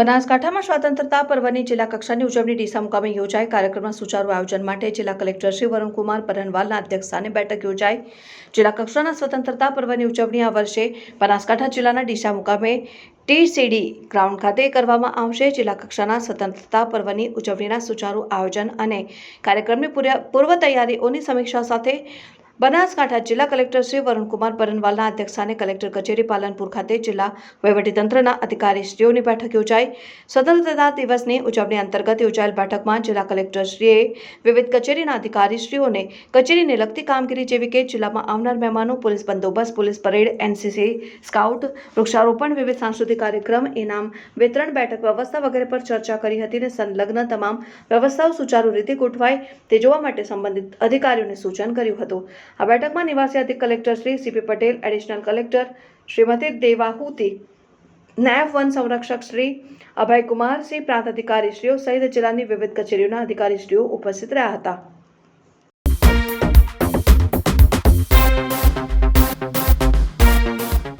બનાસકાંઠામાં સ્વતંત્રતા પર્વની જિલ્લા કક્ષાની ઉજવણી ડીસા મુકામે યોજાઈ. કાર્યક્રમના સુચારુ આયોજન માટે જિલ્લા કલેક્ટર શ્રી વરુણકુમાર પરનવાલના અધ્યક્ષસ્થાને બેઠક યોજાઈ. જિલ્લા કક્ષાના સ્વતંત્રતા પર્વની ઉજવણી આ વર્ષે બનાસકાંઠા જિલ્લાના ડીસા મુકામે ટીસીડી ગ્રાઉન્ડ ખાતે કરવામાં આવશે. જિલ્લા કક્ષાના સ્વતંત્રતા પર્વની ઉજવણીના સુચારુ આયોજન અને કાર્યક્રમની પૂર્વ તૈયારીઓની સમીક્ષા સાથે બનાસકાંઠા જિલ્લા કલેક્ટર શ્રી વરુણકુમાર પરનવાલના અધ્યક્ષસ્થાને કલેક્ટર કચેરી પાલનપુર ખાતે જિલ્લા વહીવટીતંત્રના અધિકારીશ્રીઓની બેઠક યોજાઈ. સ્વતંત્રતા દિવસની ઉજવણી અંતર્ગત યોજાયેલ બેઠકમાં જિલ્લા કલેક્ટરશ્રીએ વિવિધ કચેરીના અધિકારીશ્રીઓને કચેરીને લગતી કામગીરી જેવી કે જિલ્લામાં આવનાર મહેમાનો, પોલીસ બંદોબસ્ત, પોલીસ પરેડ, એનસીસી સ્કાઉટ, વૃક્ષારોપણ વિવિધ સાંસ્કૃતિક કાર્યક્રમ, ઇનામ વિતરણ, બેઠક વ્યવસ્થા વગેરે પર ચર્ચા કરી હતી અને સંલગ્ન તમામ વ્યવસ્થાઓ સુચારુ રીતે ગોઠવાય તે જોવા માટે સંબંધિત અધિકારીઓને સૂચન કર્યું હતું. આ બેઠકમાં નિવાસી અધિક collector Shri C P Patel additional collector Shrimati Devahuti, નાયબ વન સંરક્ષક શ્રી અભયકુમાર, શ્રી પ્રાંત અધિકારીશ્રીઓ સહિત જિલ્લાની વિવિધ કચેરીઓના અધિકારીશ્રીઓ ઉપસ્થિત રહ્યા હતા.